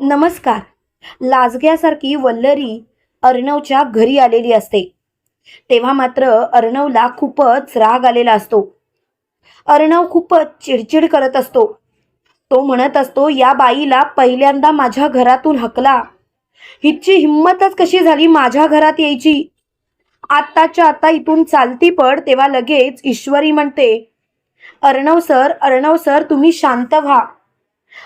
नमस्कार. लाजग्यासारखी वल्लरी अर्णवच्या घरी आलेली असते. तेव्हा मात्र अर्णवला खूपच राग आलेला असतो. अर्णव खूपच चिडचिड करत असतो. तो म्हणत असतो या बाईला पहिल्यांदा माझ्या घरातून हकला. हिची हिंमतच कशी झाली माझ्या घरात यायची? आत्ताच्या आता इथून चालती पड तेव्हा लगेच ईश्वरी म्हणते अर्णव सर अर्णव सर तुम्ही शांत व्हा.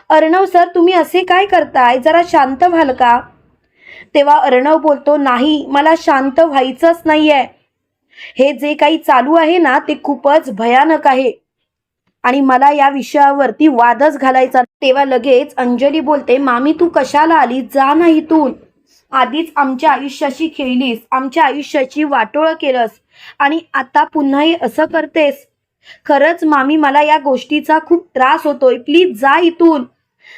अर्णव सर तुम्ही असे काय करताय? जरा शांत व्हाल का? तेव्हा अर्णव बोलतो नाही मला शांत व्हायचंच नाहीये. हे जे काही चालू आहे ना ते खूपच भयानक आहे. आणि मला या विषयावरती वादच घालायचा. तेव्हा लगेच अंजली बोलते मामी तू कशाला आली जा ना इथून. आधीच आमच्या आयुष्याशी खेळलीस आमच्या आयुष्याची वाटोळं केलंस. आणि आता पुन्हा हे असं करतेस? खरंच मामी मला या गोष्टीचा खूप त्रास होतोय. प्लीज जा इथून.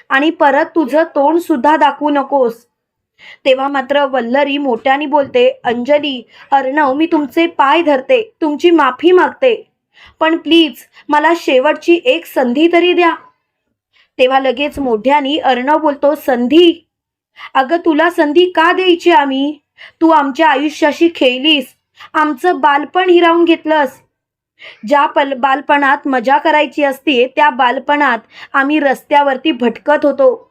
आणि परत तुझं तोंड सुद्धा दाखवू नकोस. तेव्हा मात्र वल्लरी मोठ्याने बोलते अंजली अर्णव मी तुमचे पाय धरते. तुमची माफी मागते. पण प्लीज मला शेवटची एक संधी तरी द्या. तेव्हा लगेच मोठ्यानी अर्णव बोलतो संधी? अगं तुला संधी का द्यायची आम्ही? तू आमच्या आयुष्याशी खेळलीस. आमचं बालपण हिरावून घेतलंस. ज्या पल बालपणात मजा करायची असते त्या बालपणात आम्ही रस्त्यावरती भटकत होतो.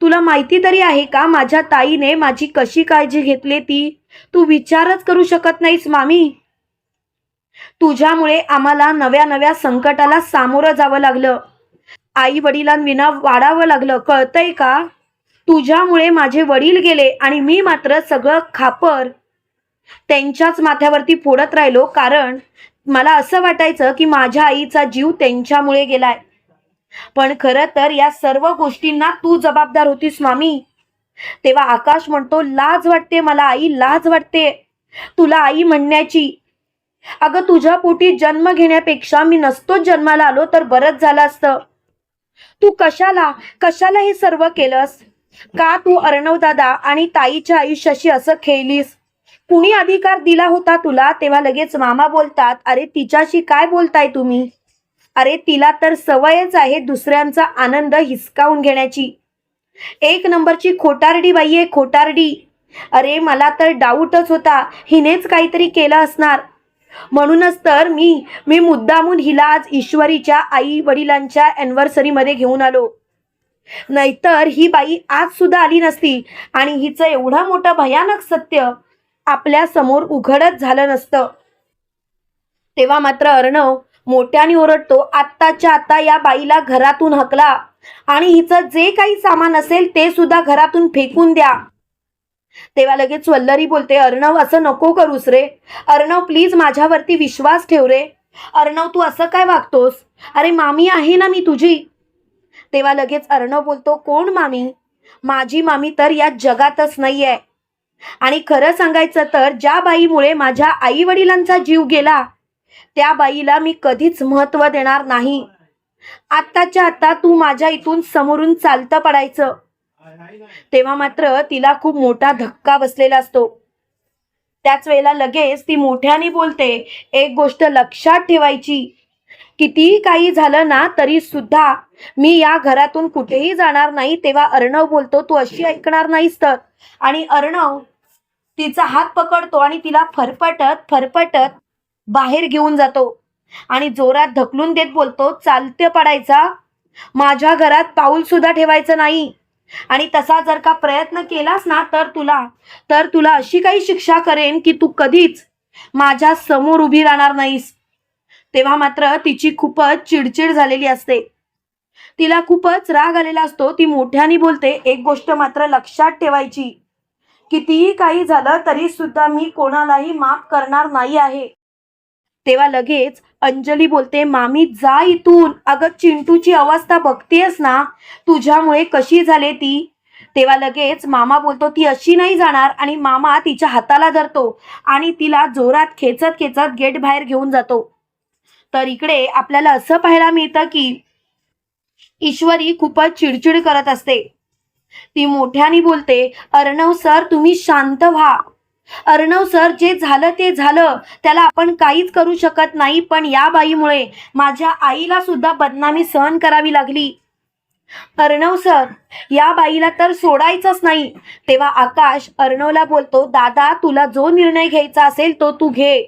तुला माहिती तरी आहे का माझ्या ताईने माझी कशी काळजी घेतली ती? तू विचारच करू शकत नाहीस मामी. तुझ्यामुळे आम्हाला नव्या नव्या संकटाला सामोरं जावं लागलं. आई वडिलांविना वाढावं लागलं कळतंय का? तुझ्यामुळे माझे वडील गेले आणि मी मात्र सगळं खापर. त्यांच्याच माथ्यावरती फोडत राहिलो कारण मला असं वाटायचं की माझ्या आईचा जीव त्यांच्यामुळे गेलाय. पण खरं तर या सर्व गोष्टींना तू जबाबदार होतीस मामी. तेव्हा आकाश म्हणतो लाज वाटते मला आई लाज वाटते. तुला आई म्हणण्याची. अगं तुझ्या पोटी जन्म घेण्यापेक्षा मी नसतोच जन्माला आलो तर बरंच झालं असतं. तू कशाला कशाला हे सर्व केलंस? का तू अर्णव दादा आणि ताईच्या आयुष्याशी असं खेळलीस? कुणी अधिकार दिला होता तुला? तेव्हा लगेच मामा बोलतात अरे तिच्याशी काय बोलताय तुम्ही? अरे तिला तर सवयच आहे दुसऱ्यांचा आनंद हिसकावून घेण्याची. एक नंबरची खोटारडी बाई आहे खोटारडी. अरे मला तर डाऊटच होता हिनेच काहीतरी केलं असणार. म्हणूनच तर मी मी मुद्दामून हिला आज ईश्वरीच्या आई वडिलांच्या अॅनिव्हर्सरीमध्ये घेऊन आलो. नाहीतर ही बाई आज सुद्धा आली नसती. आणि हिचं एवढं मोठं भयानक सत्य आपल्यासमोर उघडच झालं नसतं. तेव्हा मात्र अर्णव मोठ्याने ओरडतो आत्ताच्या आता या बाईला घरातून हकला आणि हिचं जे काही सामान असेल ते सुद्धा घरातून फेकून द्या. तेव्हा लगेच वल्लरी बोलते अर्णव असं नको करूस रे. अर्णव प्लीज माझ्यावरती विश्वास ठेव रे. अर्णव तू असं काय वागतोस? अरे मामी आहे ना मी तुझी. तेव्हा लगेच अर्णव बोलतो कोण मामी? माझी मामी तर या जगातच नाही आहे आणि खरं सांगायचं तर ज्या बाईमुळे माझ्या आई वडिलांचा जीव गेला त्या बाईला मी कधीच महत्त्व देणार नाही. आत्ताच्या आता तू माझ्या इथून समोरून चालतं पडायचं. तेव्हा मात्र तिला खूप मोठा धक्का बसलेला असतो. त्याच वेळेला लगेच ती मोठ्याने बोलते एक गोष्ट लक्षात ठेवायची. कितीही काही झालं ना तरी सुद्धा मी या घरातून कुठेही जाणार नाही तेव्हा अर्णव बोलतो तू अशी ऐकणार नाहीस तर. आणि अर्णव तिचा हात पकडतो आणि तिला फरफटत फरफटत बाहेर घेऊन जातो. आणि जोरात ढकलून देत बोलतो चालते पडायचा. माझ्या घरात पाऊल सुद्धा ठेवायचं नाही. आणि तसा जर का प्रयत्न केलास ना तर तुला तर तुला अशी काही शिक्षा करेन की तू कधीच माझ्यासमोर उभी राहणार नाहीस. तेव्हा मात्र तिची खूपच चिडचिड झालेली असते. तिला खूपच राग आलेला असतो. ती मोठ्याने बोलते एक गोष्ट मात्र लक्षात ठेवायची. कितीही काही झालं तरी सुद्धा मी कोणालाही माफ करणार नाही आहे. तेव्हा लगेच अंजली बोलते मामी जा इथून. अगं चिंटूची अवस्था बघतेस ना. तुझ्यामुळे कशी झाले ती? तेव्हा लगेच मामा बोलतो ती अशी नाही जाणार. आणि मामा तिच्या हाताला धरतो आणि तिला जोरात खेचत खेचत गेट बाहेर घेऊन जातो. तर इकडे आपल्याला असं पाहायला मिळतं की ईश्वरी खूपच चिडचिड करत असते. ती मोठ्याने बोलते अर्णव सर तुम्ही शांत व्हा. अर्णव सर जे झालं ते झालं. त्याला आपण काहीच करू शकत नाही पण या बाईमुळे माझ्या आईला सुद्धा बदनामी सहन करावी लागली. अर्णव सर या बाईला तर सोडायचंच नाही. तेव्हा आकाश अर्णवला बोलतो दादा तुला जो निर्णय घ्यायचा असेल तो तू घे.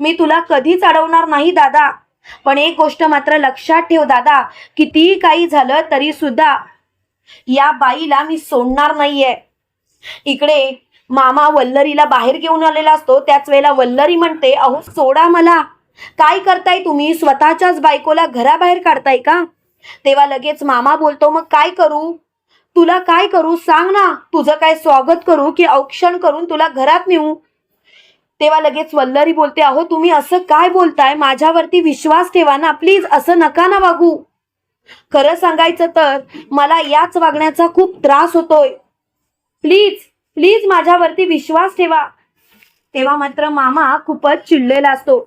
मी तुला कधीच अडवणार नाही दादा. पण एक गोष्ट मात्र लक्षात ठेव दादा कितीही काही झालं तरी सुद्धा या बाईला मी सोडणार नाहीये. इकडे मामा वल्लरीला बाहेर घेऊन आलेला असतो त्याच वेळेला वल्लरी म्हणते अहो सोडा मला. काय करताय तुम्ही? स्वतःच्याच बायकोला घराबाहेर काढताय का? तेव्हा लगेच मामा बोलतो मग काय करू? तुला काय करू? सांग ना. तुझं काय स्वागत करू की औक्षण करून तुला घरात नेऊ? तेव्हा लगेच वल्लरी बोलते अहो तुम्ही असं काय बोलताय? माझ्यावरती विश्वास ठेवा ना प्लीज असं नका ना वागू. खरं सांगायचं तर मला याच वागण्याचा खूप त्रास होतोय. प्लीज प्लीज माझ्यावरती विश्वास ठेवा. तेव्हा मात्र मामा खूपच चिडलेला असतो.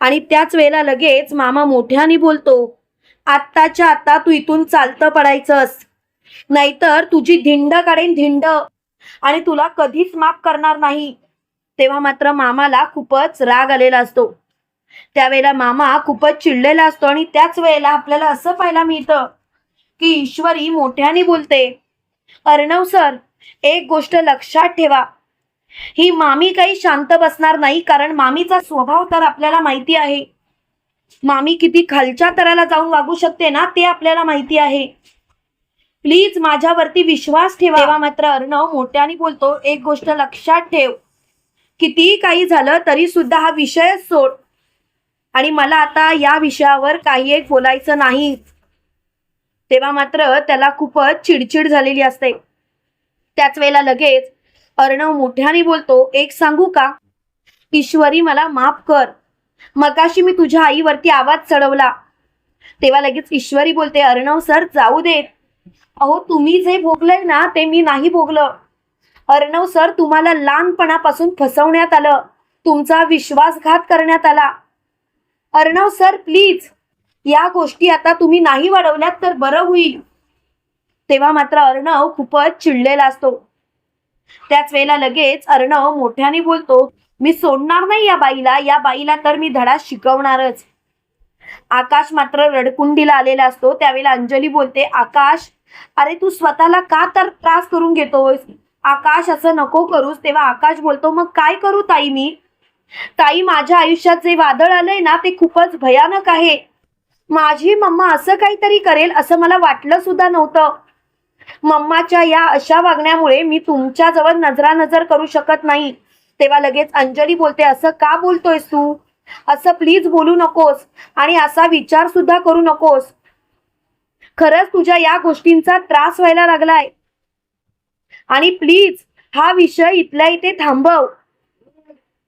आणि त्याच वेळेला लगेच मामा मोठ्याने बोलतो आत्ताच्या आत्ता तू इथून चालतं पडायचंस. नाहीतर तुझी धिंड काढेन धिंड. आणि तुला कधीच माफ करणार नाही. तेव्हा मात्र मामाला खूपच राग आलेला असतो. त्यावेळेला मामा खूपच चिडलेला असतो आणि त्याच वेळेला आपल्याला असं पाहायला मिळतं की ईश्वरी मोठ्याने बोलते अर्णव सर एक गोष्ट लक्षात ठेवा. ही मामी काही शांत बसणार नाही कारण मामीचा स्वभाव तर आपल्याला माहिती आहे. मामी किती खालच्या तराला जाऊन वागू शकते ना ते आपल्याला माहिती आहे. प्लीज माझ्यावरती विश्वास ठेवा. मात्र अर्णव मोठ्याने बोलतो एक गोष्ट लक्षात ठेव. कितीही काही झालं तरी सुद्धा हा विषय सोड. आणि मला आता या विषयावर काही एक बोलायचं नाही. तेव्हा मात्र त्याला खूपच चिडचिड झालेली असते. त्याच वेळेला लगेच अर्णव मोठ्याने बोलतो एक सांगू का? ईश्वरी मला माफ कर. मगाशी मी तुझ्या आईवरती आवाज चढवला. तेव्हा लगेच ईश्वरी बोलते अर्णव सर जाऊ देत. अहो तुम्ही जे भोगलंय ना ते मी नाही भोगलं. अर्णव सर तुम्हाला लहानपणापासून फसवण्यात आलं. तुमचा विश्वासघात करण्यात आला. अर्णव सर प्लीज या गोष्टी आता तुम्ही नाही वाढवल्यात तर बरं होईल. तेव्हा मात्र अर्णव खूपच चिडलेला असतो. त्याच वेळेला लगेच अर्णव मोठ्याने बोलतो मी सोडणार नाही या बाईला या बाईला तर मी धडा शिकवणारच. आकाश मात्र रडकुंडीला आलेला असतो. त्यावेळेला अंजली बोलते आकाश अरे तू स्वतःला का तर त्रास करून घेतोस? आकाश असं नको करूस तेव्हा आकाश बोलतो मग काय करू ताई मी? ताई माझ्या आयुष्यात जे वादळ आलंय ना ते खूपच भयानक आहे. माझी मम्मा असं काहीतरी करेल असं मला वाटलं सुद्धा नव्हतं. मम्माच्या या अशा वागण्यामुळे मी तुमच्या जवळ नजरानजर करू शकत नाही. तेव्हा लगेच अंजली बोलते असं का बोलतोयस तू? असं प्लीज बोलू नकोस आणि असा विचार सुद्धा करू नकोस. खरंच तुझ्या या गोष्टींचा त्रास व्हायला लागलाय. आणि प्लीज हा विषय इथल्या इथे थांबव.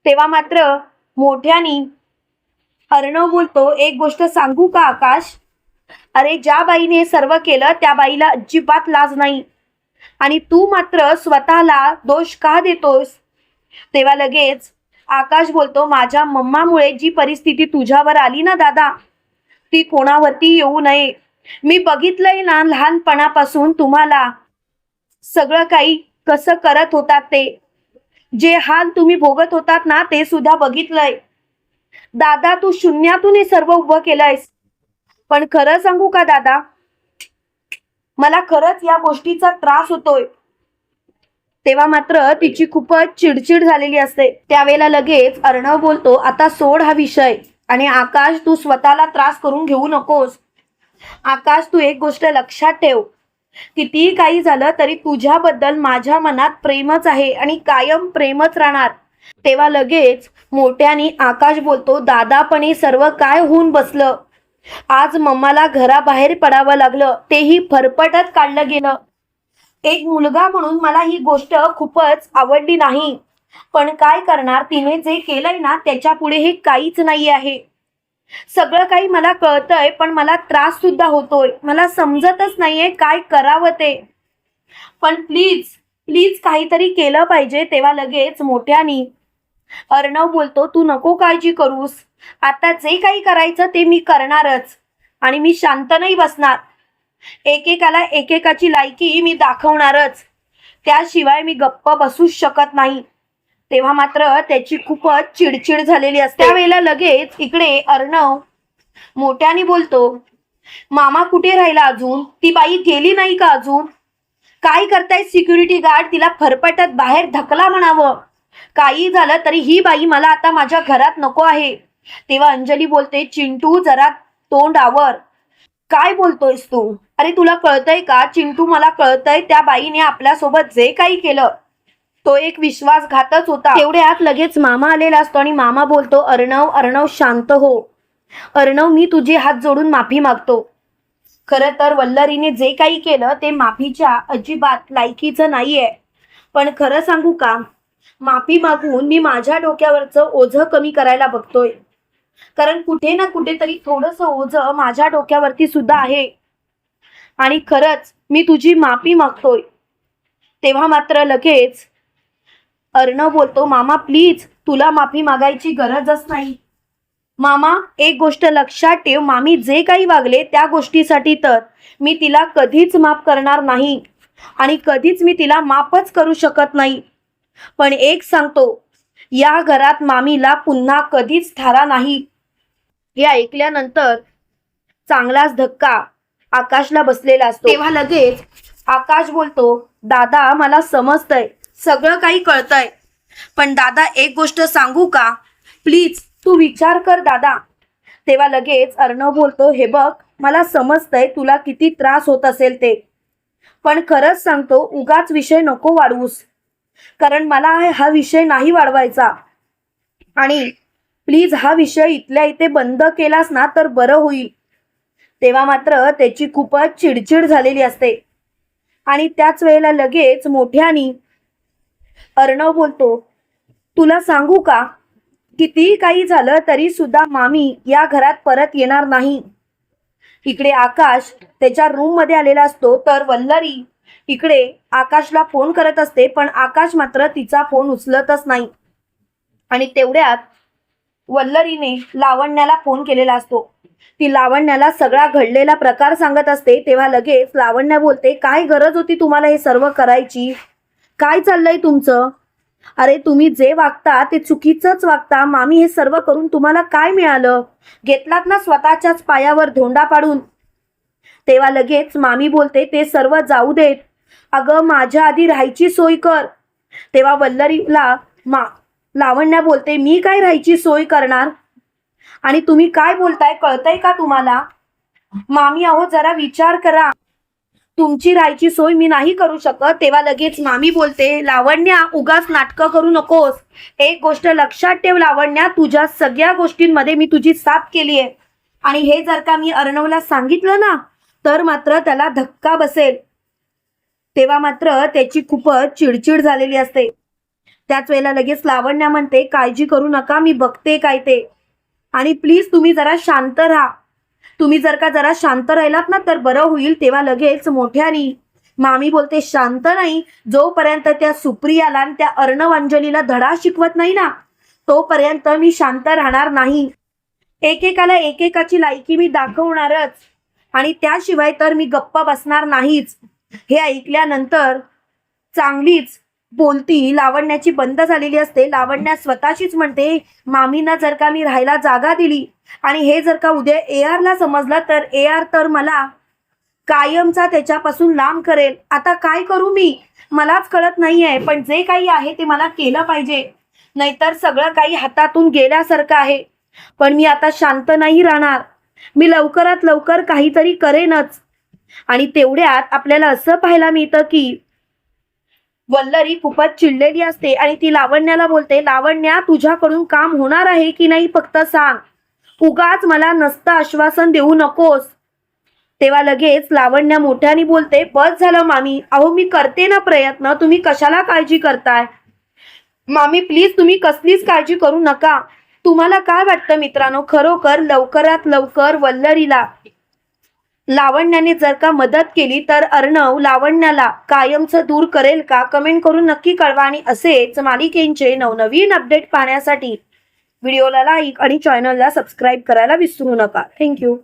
तेव्हा मात्र मोठ्यानी अर्णव बोलतो. एक गोष्ट सांगू का आकाश? अरे ज्या बाईने सर्व केलं त्या बाईला अजिबात लाज नाही. आणि तू मात्र स्वतःला दोष का देतोस? तेव्हा लगेच आकाश बोलतो माझ्या मम्मामुळे जी परिस्थिती तुझ्यावर आली ना दादा ती कोणावरती येऊ नये. मी बघितलंय ना लहानपणापासून तुम्हाला सगळं काही कसं करत होतात ते? जे हाल तुम्ही भोगत होतात ना ते सुद्धा बघितलंय. दादा तू शून्यातून हे सर्व उभं केलंयस. पण खरं सांगू का दादा? मला खरंच या गोष्टीचा त्रास होतोय. तेव्हा मात्र तिची खूपच चिडचिड झालेली असते. त्यावेळेला लगेच अर्णव बोलतो आता सोड हा विषय आणि आकाश तू स्वतःला त्रास करून घेऊ नकोस. आकाश तू एक गोष्ट लक्षात ठेव. कितीही काही झालं तरी तुझ्याबद्दल माझ्या मनात प्रेमच आहे आणि कायम प्रेमच राहणार. तेव्हा लगेच मोठ्याने आकाश बोलतो दादापणी सर्व काय होऊन बसलं? आज मम्माला घराबाहेर पडावं लागलं तेही फरफटत काढलं गेलं. एक मुलगा म्हणून मला ही गोष्ट खूपच आवडली नाही. पण काय करणार तिने जे केलंय ना त्याच्या पुढे हे काहीच नाही आहे. सगळं काही मला कळतंय पण मला त्रास सुद्धा होतोय. मला समजतच नाहीये काय करावं ते. पण प्लीज प्लीज काहीतरी केलं पाहिजे तेव्हा लगेच मोठ्यानी. अर्णव बोलतो तू नको काळजी करूस. आता जे काही करायचं ते मी करणारच आणि मी शांत नाही बसणार. एकेकाला एकेकाची लायकी मी दाखवणारच. त्याशिवाय मी गप्प बसूच शकत नाही. तेव्हा मात्र त्याची खूपच चिडचिड झालेली असते. त्यावेळेला लगेच इकडे अर्णव मोठ्याने बोलतो मामा कुठे राहिला अजून? ती बाई गेली नाही का अजून? काय करताय सिक्युरिटी गार्ड तिला फरफटत बाहेर धकला म्हणावं. काही झालं तरी ही बाई मला आता माझ्या घरात नको आहे. तेव्हा अंजली बोलते चिंटू जरा तोंड आवर. काय बोलतोयस तू? अरे तुला कळतंय का? चिंटू मला कळतंय त्या बाईने आपल्यासोबत जे काही केलं. तो एक विश्वासघातच होता. तेवढ्यात लगेच मामा आलेला असतो आणि मामा बोलतो अर्णव अर्णव शांत हो. अर्णव मी तुझे हात जोडून माफी मागतो. खरं तर वल्लरीने जे काही केलं ते माफीच्या अजिबात लायकीचं नाहीये. पण खरं सांगू का? माफी मागून मी माझ्या डोक्यावरचं ओझं कमी करायला बघतोय. कारण कुठे ना कुठेतरी थोडस ओझं माझ्या डोक्यावरती सुद्धा आहे. आणि खरंच मी तुझी माफी मागतोय. तेव्हा मात्र लगेच अर्णव बोलतो मामा प्लीज तुला माफी मागायची गरजच नाही. मामा एक गोष्ट लक्षात ठेव मामी जे काही वागले त्या गोष्टीसाठी तर मी तिला कधीच माफ करणार नाही आणि कधीच मी तिला माफच करू शकत नाही. पण एक सांगतो या घरात मामीला पुन्हा कधीच थारा नाही. हे ऐकल्यानंतर चांगलाच धक्का आकाशला बसलेला असतो. तेव्हा लगेच आकाश बोलतो दादा मला समजतंय. सगळं काही कळतंय. पण दादा एक गोष्ट सांगू का? प्लीज तू विचार कर दादा. तेव्हा लगेच अर्णव बोलतो हे बघ मला समजतंय तुला किती त्रास होत असेल ते. पण खरंच सांगतो उगाच विषय नको वाढवूस. कारण मला हा- हा विषय नाही वाढवायचा. आणि प्लीज हा विषय इथल्या इथे बंद केलास ना तर बरं होईल. तेव्हा मात्र त्याची खूपच चिडचिड झालेली असते. आणि त्याच वेळेला लगेच मोठ्यानी अर्णव बोलतो तुला सांगू का? कितीही काही झालं तरी सुद्धा मामी या घरात परत येणार नाही. इकडे आकाश त्याच्या रूममध्ये आलेला असतो तर वल्लरी इकडे आकाशला फोन करत असते पण आकाश मात्र तिचा फोन उचलतच नाही. आणि तेवढ्यात वल्लरीने लावण्याला फोन केलेला असतो. ती लावण्याला सगळा घडलेला प्रकार सांगत असते तेव्हा लगेच लावण्या बोलते काय गरज होती तुम्हाला हे सर्व करायची? काय चाललंय तुमचं? अरे तुम्ही जे वागता ते चुकीचंच वागता. मामी हे सर्व करून तुम्हाला काय मिळालं? घेतलात ना स्वतःच्याच पायावर धोंडा पाडून? तेव्हा लगेच मामी बोलते ते सर्व जाऊ देत. अगं माझ्या आधी राहायची सोय कर. तेव्हा वल्लरीला मा लावण्या बोलते मी काय राहायची सोय करणार? आणि तुम्ही काय बोलताय कळतंय का तुम्हाला? मामी अहो जरा विचार करा. तुमची राहायची सोय मी नाही करू शकत. तेव्हा लगेच मामी बोलते लावण्या उगाच नाटकं करू नकोस. एक गोष्ट लक्षात ठेव लावण्या तुझ्या सगळ्या गोष्टींमध्ये मी तुझी साथ केली आहे आणि हे जर का मी अर्णवला सांगितलं ना तर मात्र त्याला धक्का बसेल. तेव्हा मात्र त्याची खूपच चिडचिड झालेली असते. त्याच वेळेला लगेच लावण्या म्हणते काळजी करू नका मी बघते काय ते. आणि प्लीज तुम्ही जरा शांत राहा. तुम्ही जर का जरा शांत राहिलात ना तर बरं होईल तेव्हा लगेच मोठ्यानी. मामी बोलते शांत नाही. जोपर्यंत त्या सुप्रियाला आणि त्या अर्णवांजलीला धडा शिकवत नाही ना तोपर्यंत मी शांत राहणार नाही. एकेकाला एकेकाची लायकी मी दाखवणारच. आणि त्याशिवाय तर मी गप्प बसणार नाहीच. हे ऐकल्यानंतर चांगलीच बोलती लावण्याची बंद झालेली असते. लावण्या स्वतःशीच म्हणते मामीना जर का मी राहायला जागा दिली आणि हे जर का उद्या ए ला समजलं तर ए आर तर मला कायमचा त्याच्यापासून लांब करेल. आता काय करू मी? मलाच कळत नाहीये पण जे काही आहे ते मला केलं पाहिजे. नाहीतर सगळं काही हातातून गेल्यासारखं आहे. पण मी आता शांत नाही राहणार. मी लवकरात लवकर काहीतरी करेनच. आणि तेवढ्यात आपल्याला असं पाहायला मिळतं की वल्लरी खूपच चिडलेली असते आणि ती लावण्याला बोलते लावण्या तुझ्याकडून काम होणार आहे की नाही फक्त सांग. उगाच मला नसतं आश्वासन देऊ नकोस. तेव्हा लगेच लावण्या मोठ्याने बोलते बस झालं मामी. अहो मी करते ना प्रयत्न. तुम्ही कशाला काळजी करताय? मामी प्लीज तुम्ही कसलीच काळजी करू नका. तुम्हाला काय वाटतं मित्रांनो? खरोखर लवकरात लवकर वल्लरीला लावण्याने जर का मदत केली तर अर्णव लावण्याला कायमचं दूर करेल का? कमेंट करून नक्की कळवा आणि असेच मालिकेंचे नवनवीन अपडेट पाहण्यासाठी व्हिडिओला लाईक आणि चॅनलला सबस्क्राईब करायला विसरू नका. थँक्यू